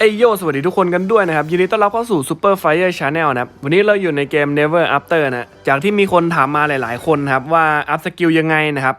เอยโยสวัสดีทุกคนกันด้วยนะครับ ยินดีต้อนรับเข้าสู่ Super Fire Channel นะครับ วันนี้เราอยู่ในเกม Never After นะ จากที่มีคนถามมาหลาย ๆ คนครับว่าอัพสกิลยังไงนะครับ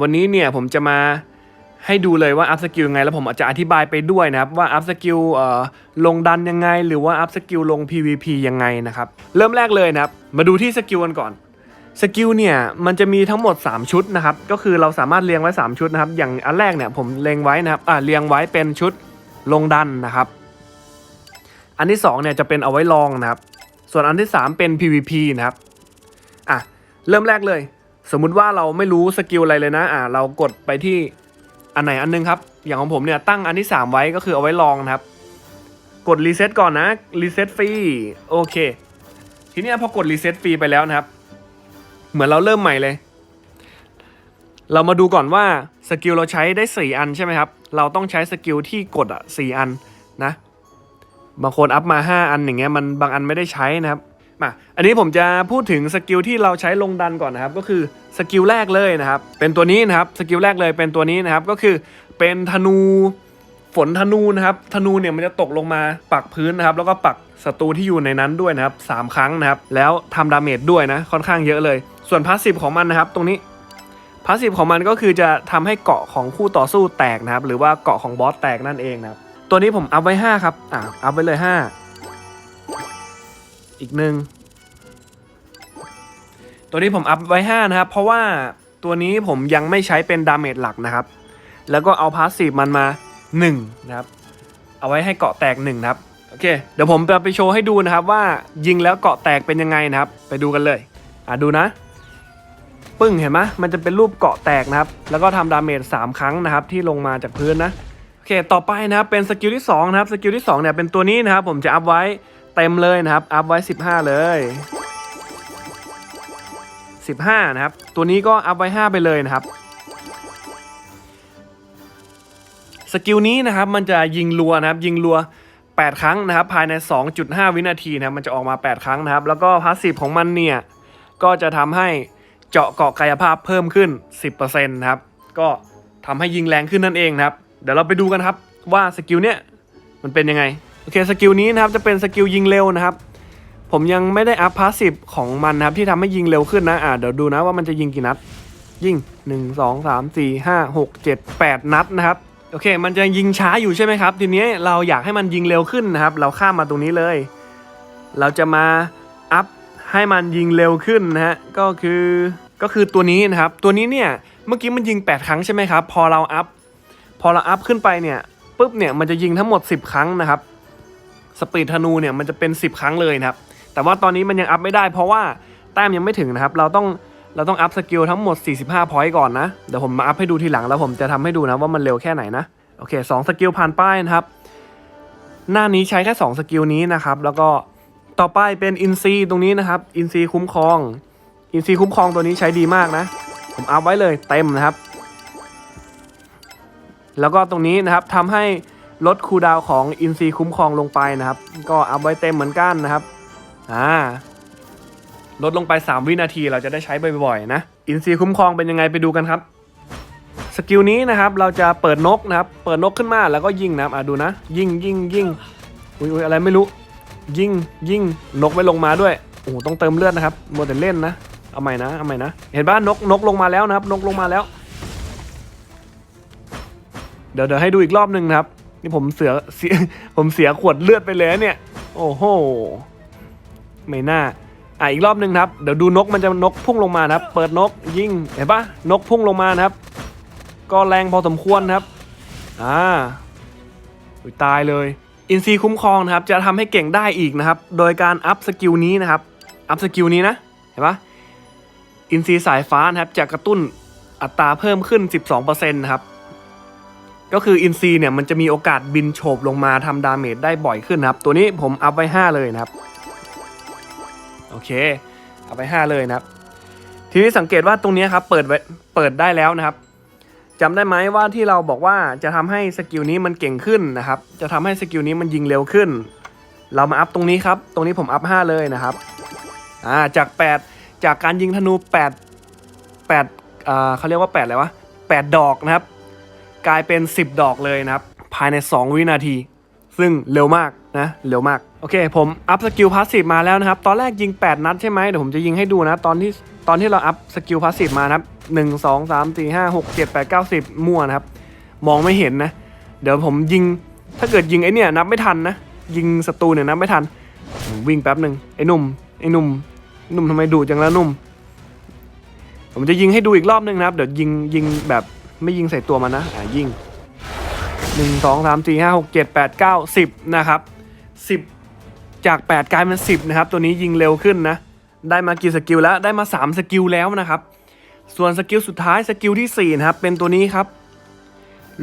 วันนี้เนี่ยผมจะมาให้ดูเลยว่าอัพสกิลยังไง แล้วผมอาจจะอธิบายไปด้วยนะครับว่าอัพสกิลเอ่อลงดันยังไง หรือว่าอัพสกิลลง PVP ยังไงนะครับ เริ่มแรกเลยนะครับ มาดูที่สกิลกันก่อนสกิลเนี่ยมันจะมีทั้งหมด 3 ชุดนะครับ ก็คือเราสามารถเรียงไว้ 3 ชุดนะครับ อย่างอันแรกเนี่ยผมเรียงไว้นะครับอ่าเรียงไว้เป็นชุด ลงดันนะครับ อันที่2เนี่ยจะเป็นเอาไว้ลองนะครับ ส่วนอันที่ 3 เป็น PVP นะครับอะเริ่มแรกเลย สมมุติว่าเราไม่รู้สกิลอะไรเลยนะอะเรากดไปที่อันไหนอันนึงครับ อย่างของผมเนี่ยตั้งอันที่ 3 ไว้ก็คือเอาไว้ลองนะครับ กดรีเซ็ตก่อนนะรีเซ็ตฟรีโอเค ทีนี้พอกดรีเซ็ตฟรีไปแล้วนะครับ เหมือนเราเริ่มใหม่เลย เรามาดูก่อนว่าสกิลเราใช้ได้ 4 อันใช่ไหมครับ เราต้องใช้สกิลที่กดอะ4อันนะ บางคนอัพมา 5 อันอย่างเงี้ยมันบางอันไม่ได้ใช้นะครับมาอันนี้ผมจะพูดถึงสกิลที่เราใช้ลงดันก่อนนะครับ ก็คือสกิลแรกเลยนะครับ เป็นตัวนี้นะครับสกิลแรกเลยเป็นตัวนี้นะครับ ก็คือเป็นธนูฝนธนูนะครับ ธนูเนี่ยมันจะตกลงมาปักพื้นนะครับ แล้วก็ปักศัตรูที่อยู่ในนั้นด้วยนะครับสามครั้งนะครับ แล้วทำดาเมจด้วยนะ ค่อนข้างเยอะเลย ส่วนพาสซีฟของมันนะครับ ตรงนี้ พาสซีฟของมันก็คือจะทำให้เกาะของคู่ต่อสู้แตกนะครับ หรือว่าเกาะของบอสแตกนั่นเองนะครับ ตัวนี้ผมอัพไว้ 5 ครับ อ่าอัพไว้เลย 5 อีกหนึ่งตัวนี้ผมอัพไว้ 5 นะครับ เพราะว่าตัวนี้ผมยังไม่ใช้เป็นดาเมจหลักนะครับ แล้วก็เอาพาสซีฟมันมา 1 นะครับ เอาไว้ให้เกาะแตก 1 นะครับ โอเค เดี๋ยวผมจะไปโชว์ให้ดูนะครับว่ายิงแล้วเกาะแตกเป็นยังไงนะครับ ไปดูกันเลย อ่าดูนะ ปึ้งเห็นไหมมันจะเป็นรูปเกาะแตกนะครับ แล้วก็ทำดาเมจ3ครั้งนะครับ ที่ลงมาจากพื้นนะโอเคต่อไปนะครับเป็นสกิลที่2นะครับสกิลที่2เนี่ยเป็นตัวนี้นะครับ ผมจะอัพไว้เต็มเลยนะครับอัพไว้ 15 เลย 15 นะครับ ตัวนี้ก็อัพไว้ 5 ไปเลยนะครับสกิลนี้นะครับมันจะยิงรัวนะครับ ยิงรัว 8 ครั้งนะครับ ภายใน 2.5 วินาทีนะครับมันจะออกมา 8 ครั้งนะครับ แล้วก็พาสซีฟของมันเนี่ยก็จะทำให้ เจาะเกาะกายภาพเพิ่มขึ้น 10%นะครับ ก็ทำให้ยิงแรงขึ้นนั่นเองนะครับ เดี๋ยวเราไปดูกันครับว่าสกิลเนี้ยมันเป็นยังไง โอเคสกิลนี้นะครับจะเป็นสกิลยิงเร็วนะครับ ผมยังไม่ได้อัพพาสซีฟของมันนะครับที่ทำให้ยิงเร็วขึ้นนะ อ่าเดี๋ยวดูนะว่ามันจะยิงกี่นัด ยิง 1 2 3 4 5 6 7 8 นัดนะครับ โอเค มันจะยิงช้าอยู่ใช่ไหมครับ ทีนี้เราอยากให้มันยิงเร็วขึ้นนะครับ เราข้ามมาตรงนี้เลย เราจะมาอัพ ให้มันยิงเร็วขึ้นนะฮะก็คือก็คือตัวนี้นะครับตัวนี้เนี่ยเมื่อกี้มันยิง 8 ครั้งใช่ไหมครับพอเราอัพพอเราอัพขึ้นไปเนี่ยปุ๊บเนี่ยมันจะยิงทั้งหมด 10 ครั้งนะครับสปีดธนูเนี่ยมันจะเป็น 10 ครั้งเลยนะครับแต่ว่าตอนนี้มันยังอัพไม่ได้ เพราะว่าแต้มยังไม่ถึงนะครับเราต้องเราต้องอัพสกิลทั้งหมด 45 พอยต์ก่อนนะ เดี๋ยวผมมาอัพให้ดูทีหลังแล้วผมจะทำให้ดูนะว่ามันเร็วแค่ไหนนะ โอเค2สกิลผ่านป้ายนะครับ หน้านี้ใช้แค่ 2 สกิลนี้นะครับ แล้วก็ ต่อไปเป็นอินซีตรงนี้นะครับ อินซีคุ้มครอง อินซีคุ้มครองตัวนี้ใช้ดีมากนะ ผมอัพไว้เลยเต็มนะครับ แล้วก็ตรงนี้นะครับทำให้ลดคูดาวของอินซีคุ้มครองลงไปนะครับ ก็อัพไว้เต็มเหมือนกันนะครับอ่าลดลงไป 3 วินาทีเราจะได้ใช้บ่อยๆนะอินซีคุ้มครองเป็นยังไงไปดูกันครับสกิลนี้นะครับเราจะเปิดนกนะครับ เปิดนกขึ้นมาแล้วก็ยิงนะครับอะดูนะ ยิงยิงยิงอุ้ยอุ้ยอะไรไม่รู้ ยิงยิงนกไม่ลงมาด้วยโอ้โหต้องเติมเลือดนะครับโมแต่เล่นนะเอาใหม่นะเอาใหม่นะเห็นป่ะนกนกลงมาแล้วนะครับ นกลงมาแล้ว เดี๋ยวเดี๋ยวให้ดูอีกรอบหนึ่งนะครับ นี่ผมเสือเสียผมเสียขวดเลือดไปเลยเนี่ย โอ้โหไม่น่าอะอีกรอบหนึ่งครับ เดี๋ยวดูนกมันจะนกพุ่งลงมาครับ เปิดนกยิงเห็นปะนกพุ่งลงมานะครับ ก็แรงพอสมควรครับ อ่าตายเลย อินซีคุ้มครองนะครับจะทำให้เก่งได้อีกนะครับ โดยการอัพสกิลนี้นะครับ อัพสกิลนี้นะ เห็นปะอินซีสายฟ้านะครับจะกระตุ้นอัตราเพิ่มขึ้น 12%นะครับ ก็คืออินซีเนี่ยมันจะมีโอกาสบินโฉบลงมาทำดาเมจได้บ่อยขึ้นนะครับ ตัวนี้ผมอัพไว้ 5 เลยนะครับ โอเคเอาไป5เลยนะครับ ทีนี้สังเกตว่าตรงนี้ครับเปิดไว้เปิดได้แล้วนะครับ จำได้ไหมว่าที่เราบอกว่าจะทำให้สกิลนี้มันเก่งขึ้นนะครับ จะทำให้สกิลนี้มันยิงเร็วขึ้น เรามาอัพตรงนี้ครับ ตรงนี้ผมอัพ 5 เลยนะครับ อ่า จาก 8 จากการยิงธนู 8 8อ่าเขาเรียกว่า 8 อะไรวะ 8 ดอกนะครับ กลายเป็น 10 ดอกเลยนะครับ ภายใน 2 วินาที ซึ่งเร็วมากนะ เร็วมาก โอเค ผมอัพสกิลพาสซีฟมาแล้วนะครับ ตอนแรกยิง 8 นัดใช่ไหมเดี๋ยวผมจะยิงให้ดูนะ ตอนที่ ตอนที่เราอัพสกิลพาสซีฟมานะครับหนึ่งสองสามสี่ห้าหกเจ็ดแปดเก้าสิบมั่วนะครับ มองไม่เห็นนะ เดี๋ยวผมยิงถ้าเกิดยิงไอ้เนี่ยนับไม่ทันนะ ยิงศัตรูเนี่ยนับไม่ทัน วิ่งแป๊บหนึ่งไอ้หนุ่มไอ้หนุ่มหนุ่มทำไมดุจังแล้วหนุ่ม ผมจะยิงให้ดูอีกรอบหนึงนะครับ เดี๋ยวยิงยิงแบบไม่ยิงใส่ตัวมันนะอ่ายิงหนึ่งสองสามสี่ห้าหกเจ็ดแปดเก้าสิบนะครับสิบจากแปดกลายเป็นสิบนะครับ ตัวนี้ยิงเร็วขึ้นนะ ได้มากี่สกิลแล้วได้มาสามสกิลแล้วนะครับ ส่วนสกิลสุดท้ายสกิลที่สี่นะครับ เป็นตัวนี้ครับ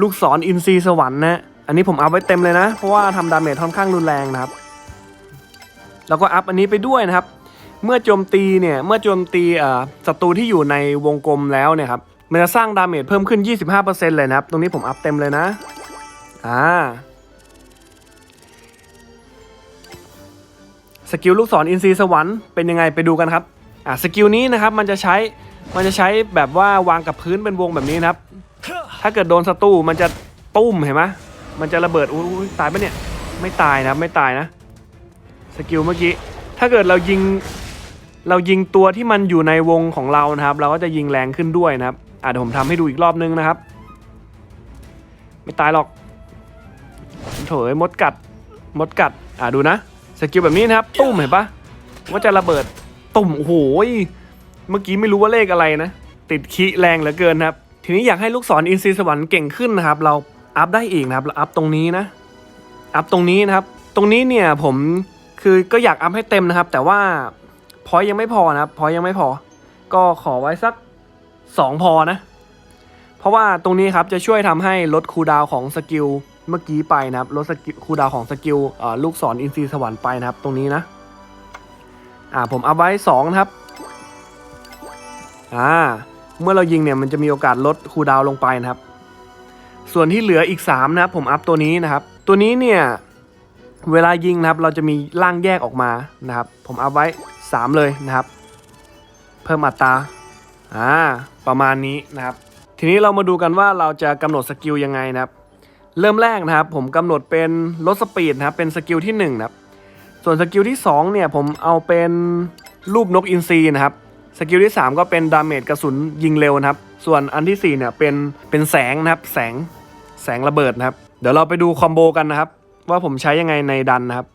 ลูกศรอินทรีสวรรค์นะอันนี้ผมอัพไว้เต็มเลยนะ เพราะว่าทำดาเมจค่อนข้างรุนแรงนะครับ แล้วก็อัพอันนี้ไปด้วยนะครับ เมื่อโจมตีเนี่ยเมื่อโจมตีศัตรูที่อยู่ในวงกลมแล้วเนี่ยครับมันจะสร้างดาเมจเพิ่มขึ้น 25%เลยนะครับ ตรงนี้ผมอัพเต็มเลยนะอ่า สกิลลูกศรอินทรีสวรรค์เป็นยังไงไปดูกันครับอ่าสกิลนี้นะครับมันจะใช้มันจะใช้แบบว่าวางกับพื้นเป็นวงแบบนี้นะครับ ถ้าเกิดโดนศัตรูมันจะตุ้มเห็นไหมมันจะระเบิดอุ้ยตายปะเนี่ยไม่ตายนะไม่ตายนะสกิลเมื่อกี้ถ้าเกิดเรายิงเรายิงตัวที่มันอยู่ในวงของเรานะครับ เราก็จะยิงแรงขึ้นด้วยนะครับอะเดี๋ยวผมทำให้ดูอีกรอบนึงนะครับ ไม่ตายหรอกโถยมดกัดมดกัดอะดูนะ สกิลแบบนี้นะครับตุ้มเห็นปะว่าจะระเบิดตุ่มโอ้โหยเมื่อกี้ไม่รู้ว่าเลขอะไรนะ ติดคีแรงเหลือเกินครับ ทีนี้อยากให้ลูกศรอินทรีสวรรค์เก่งขึ้นนะครับ เราอัพได้อีกนะครับเราอัพตรงนี้นะ อัพตรงนี้นะครับ ตรงนี้เนี่ยผมคือก็อยากอัพให้เต็มนะครับ แต่ว่าพอยยังไม่พอนะครับ พอยยังไม่พอ ก็ขอไว้สักสองพอนะ เพราะว่าตรงนี้ครับจะช่วยทำให้ลดคูลดาวของสกิล เมื่อกี้ไปนะครับลดสกิลคูดาวของสกิลลูกศรอินทรีสวรรค์ไปนะครับ ตรงนี้นะ อ่าผมเอัพไว้สองนะครับ อ่า เมื่อเรายิงเนี่ยมันจะมีโอกาสลดคูดาวลงไปนะครับ ส่วนที่เหลืออีก3นะครับผมอัพตัวนี้นะครับ ตัวนี้เนี่ยเวลายิงนะครับ เราจะมีร่างแยกออกมานะครับ ผมอัพไว้ 3 เลยนะครับ เพิ่มอัตราอ่าประมาณนี้นะครับ ทีนี้เรามาดูกันว่าเราจะกำหนดสกิลยังไงนะครับ เริ่มแรกนะครับ ผมกำหนดเป็นลดสปีดนะครับเป็นสกิลที่1นะครับส่วนสกิลที่2เนี่ยผมเอาเป็นรูปนกอินทรีนะครับสกิลที่ 3 ก็เป็นดาเมจกระสุนยิงเร็วนะครับ ส่วนอันที่4เนี่ยเป็นเป็นแสงนะครับ แสงแสงระเบิดนะครับ เดี๋ยวเราไปดูคอมโบกันนะครับ ว่าผมใช้ยังไงในดันนะครับ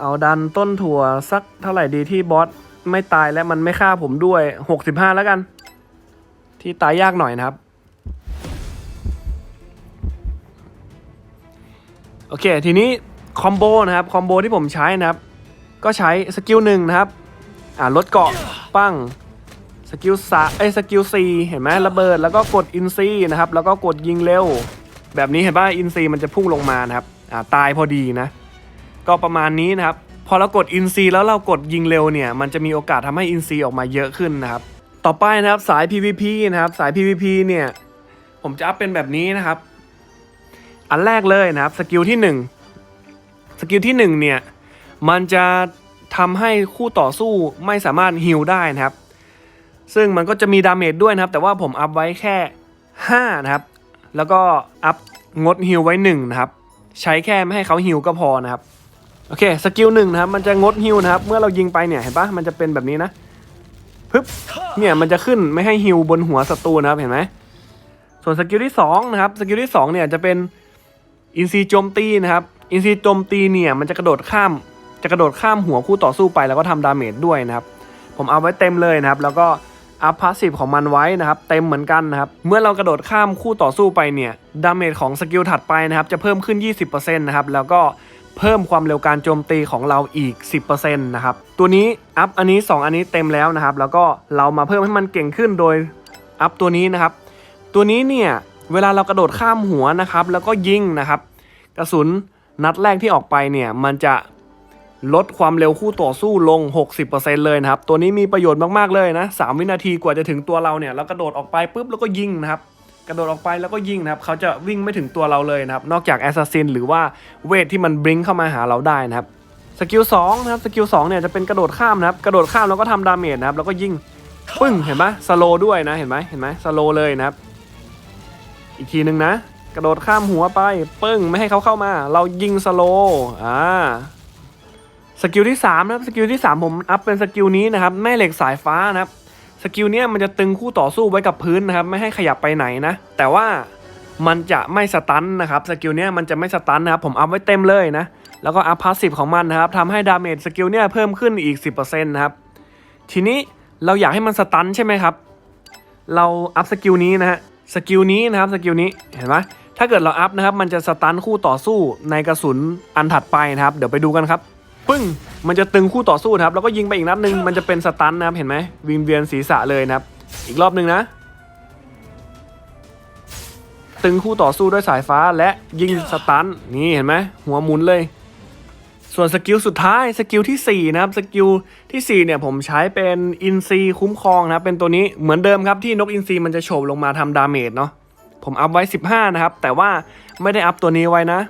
เอาดันต้นถั่วสักเท่าไหร่ดีที่บอสไม่ตายและมันไม่ฆ่าผมด้วย 65 แล้วกัน ที่ตายยากหน่อยนะครับ โอเค ทีนี้คอมโบนะครับคอมโบที่ผมใช้นะครับ ก็ใช้สกิลหนึ่งนะครับ อ่าลดเกาะปั้งสกิลสาเอ้ยสกิลซีเห็นไหมระเบิดแล้วก็กดอินซีนะครับ แล้วก็กดยิงเร็ว แบบนี้เห็นป่ะอินซีมันจะพุ่งลงมานะครับอ่าตายพอดีนะ ก็ประมาณนี้นะครับ พอเรากดอินซีแล้วเรากดยิงเร็วเนี่ย มันจะมีโอกาสทำให้อินซีออกมาเยอะขึ้นนะครับ ต่อไปนะครับสาย PVP นะครับ สาย PVP เนี่ย ผมจะอัพเป็นแบบนี้นะครับ อันแรกเลยนะครับสกิลที่หนึ่งสกิลที่หนึ่งเนี่ยมันจะทำให้คู่ต่อสู้ไม่สามารถฮิลได้นะครับ ซึ่งมันก็จะมีดาเมจด้วยนะครับ แต่ว่าผมอัพไว้แค่5นะครับ แล้วก็อัพงดฮิลไว้1นะครับ ใช้แค่ไม่ให้เขาฮิลก็พอนะครับ โอเคสกิลหนึ่งนะครับ มันจะงดฮิลนะครับ เมื่อเรายิงไปเนี่ยเห็นปะมันจะเป็นแบบนี้นะปึ๊บเนี่ยมันจะขึ้นไม่ให้ฮิลบนหัวศัตรูนะครับเห็นไหมส่วนสกิลที่2นะครับสกิลที่2เนี่ยจะเป็น อินซีโจมตีนะครับ อินซีโจมตีเนี่ยมันจะกระโดดข้าม จะกระโดดข้ามหัวคู่ต่อสู้ไปแล้วก็ทำดาเมจด้วยนะครับ ผมเอาไว้เต็มเลยนะครับ แล้วก็อัพพาสซีฟของมันไว้นะครับ เต็มเหมือนกันนะครับ เมื่อเรากระโดดข้ามคู่ต่อสู้ไปเนี่ย ดาเมจของสกิลถัดไปนะครับ จะเพิ่มขึ้น 20%นะครับ แล้วก็เพิ่มความเร็วการโจมตีของเราอีก 10%นะครับ ตัวนี้อัพอันนี้ 2 อันนี้เต็มแล้วนะครับ แล้วก็เรามาเพิ่มให้มันเก่งขึ้นโดยอัพตัวนี้นะครับ ตัวนี้เนี่ย เวลาเรากระโดดข้ามหัวนะครับ แล้วก็ยิงนะครับ กระสุนนัดแรกที่ออกไปเนี่ยมันจะลดความเร็วคู่ต่อสู้ลง 60%เลยนะครับ ตัวนี้มีประโยชน์มากๆเลยนะ3วินาทีกว่าจะถึงตัวเราเนี่ยเรากระโดดออกไปปุ๊บแล้วก็ยิงนะครับ กระโดดออกไปแล้วก็ยิงนะครับ เขาจะวิ่งไม่ถึงตัวเราเลยนะครับ นอกจากแอสซัสซินหรือว่าเวทที่มันบลิงเข้ามาหาเราได้นะครับ สกิล2นะครับ สกิล2เนี่ยจะเป็นกระโดดข้ามนะครับ กระโดดข้ามแล้วก็ทำดาเมจนะครับ แล้วก็ยิง ปึ้ง เห็นไหมสโลด้วยนะ เห็นไหมเห็นไหมสโลเลยนะครับ อีกทีหนึ่งนะ กระโดดข้ามหัวไป ปึ้งไม่ให้เขาเข้ามา เรายิงสโลอ่าสกิลที่3นะครับสกิลที่ 3 ผมอัพเป็นสกิลนี้นะครับแม่เหล็กสายฟ้านะครับสกิลเนี้ยมันจะตึงคู่ต่อสู้ไว้กับพื้นนะครับไม่ให้ขยับไปไหนนะ แต่ว่ามันจะไม่สตันนะครับสกิลเนี้ยมันจะไม่สตันนะครับผมอัพไว้เต็มเลยนะแล้วก็อัพพาสซีฟของมันนะครับทำให้ดาเมจสกิลเนี้ยเพิ่มขึ้นอีก 10%นะครับทีนี้เราอยากให้มันสตันใช่ไหมครับ เราอัพสกิลนี้นะฮะ สกิลนี้นะครับสกิลนี้เห็นไหมถ้าเกิดเราอัพนะครับมันจะสตันคู่ต่อสู้ในกระสุนอันถัดไปนะครับ เดี๋ยวไปดูกันครับ ปึ้งมันจะตึงคู่ต่อสู้ครับแล้วก็ยิงไปอีกนัดหนึ่งมันจะเป็นสตันนะครับเห็นไหมวิงเวียนศีรษะเลยนะครับ อีกรอบหนึ่งนะ ตึงคู่ต่อสู้ด้วยสายฟ้าและยิงสตันนี่เห็นไหมหัวหมุนเลย ส่วนสกิลสุดท้ายสกิลที่ 4 นะครับสกิลที่ 4 เนี่ยผมใช้เป็นอินซีคุ้มครองนะครับเป็นตัวนี้เหมือนเดิมครับที่นกอินซีมันจะโฉบลงมาทำดาเมจเนาะผมอัพไว้ 15 นะครับ แต่ว่าไม่ได้อัพตัวนี้ไว้นะ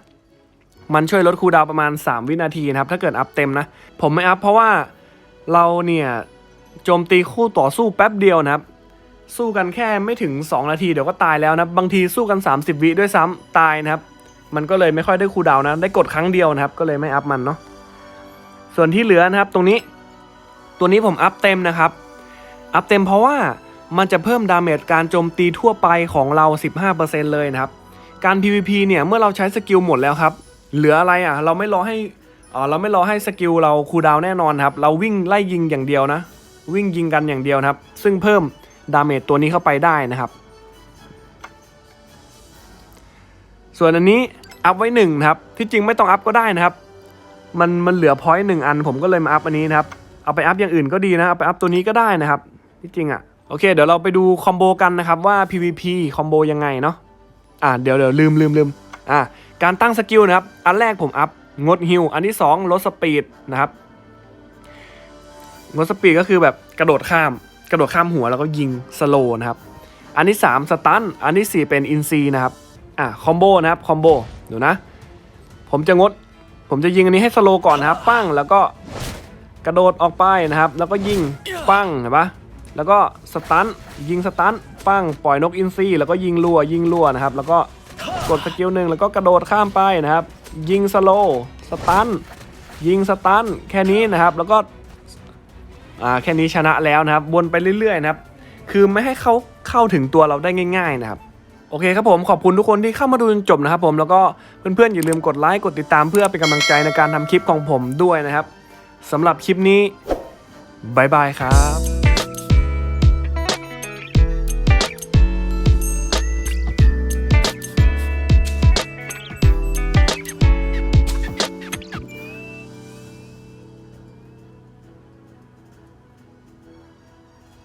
มันช่วยลดคูลดาวประมาณ 3 วินาทีนะครับ ถ้าเกิดอัพเต็มนะ ผมไม่อัพเพราะว่าเราเนี่ยโจมตีคู่ต่อสู้แป๊บเดียวนะครับ สู้กันแค่ไม่ถึง 2 นาทีเดี๋ยวก็ตายแล้วนะ บางทีสู้กัน 30 วิด้วยซ้ำตายนะครับ มันก็เลยไม่ค่อยได้คูลดาวนะ ได้กดครั้งเดียวนะครับ ก็เลยไม่อัพมันเนาะ ส่วนที่เหลือนะครับ ตรงนี้ ตัวนี้ผมอัพเต็มนะครับ อัพเต็มเพราะว่ามันจะเพิ่มดาเมจการโจมตีทั่วไปของเรา 15%เลยนะครับ การ PVP เนี่ย เมื่อเราใช้สกิลหมดแล้วครับ เหลืออะไรอะ เราไม่รอให้อ๋อเราไม่รอให้สกิลเราคูลดาวแน่นอนครับ เราวิ่งไล่ยิงอย่างเดียวนะ วิ่งยิงกันอย่างเดียวนะครับ ซึ่งเพิ่มดาเมจตัวนี้เข้าไปได้นะครับ ส่วนอันนี้อัพไว้หนึ่งนะครับ ที่จริงไม่ต้องอัพก็ได้นะครับ มันมันเหลือพอยต์หนึ่งอัน ผมก็เลยมาอัพอันนี้นะครับ เอาไปอัพอย่างอื่นก็ดีนะ เอาไปอัพตัวนี้ก็ได้นะครับ ที่จริงอะ โอเค เดี๋ยวเราไปดูคอมโบกันนะครับว่า PVP คอมโบยังไงเนาะ อ่าเดี๋ยวเดี๋ยวลืมลืมลืมอ่าการตั้งสกิลนะครับ อันแรกผมอัพงดฮิลอันที่ 2 ลดสปีดนะครับ งดสปีดก็คือแบบกระโดดข้าม กระโดดข้ามหัวแล้วก็ยิงสโลนะครับ อันที่ 3 สตัน อันที่ 4 เป็นอินซีนะครับ อะคอมโบนะครับคอมโบดี๋ยวนะ ผมจะงด ผมจะยิงอันนี้ให้สโลก่อนนะครับ ปั้งแล้วก็กระโดดออกไปนะครับ แล้วก็ยิงปั้งเห็นปะแล้วก็สตันยิงสตันปั้งปล่อยนกอินซีแล้วก็ยิงรัวยิงรัวนะครับ แล้วก็กดสกิลหนึ่งแล้วก็กระโดดข้ามไปนะครับ ยิงสโลสตันยิงสตันแค่นี้นะครับ แล้วก็อ่าแค่นี้ชนะแล้วนะครับวนไปเรื่อยๆนะครับ คือไม่ให้เขาเข้าถึงตัวเราได้ง่าย ๆ นะครับ โอเคครับผมขอบคุณทุกคนที่เข้ามาดูจนจบนะครับผมแล้วก็เพื่อนๆอย่าลืมกดไลค์กดติดตามเพื่อเป็นกำลังใจในการทำคลิปของผมด้วยนะครับสำหรับคลิปนี้บายบายครับ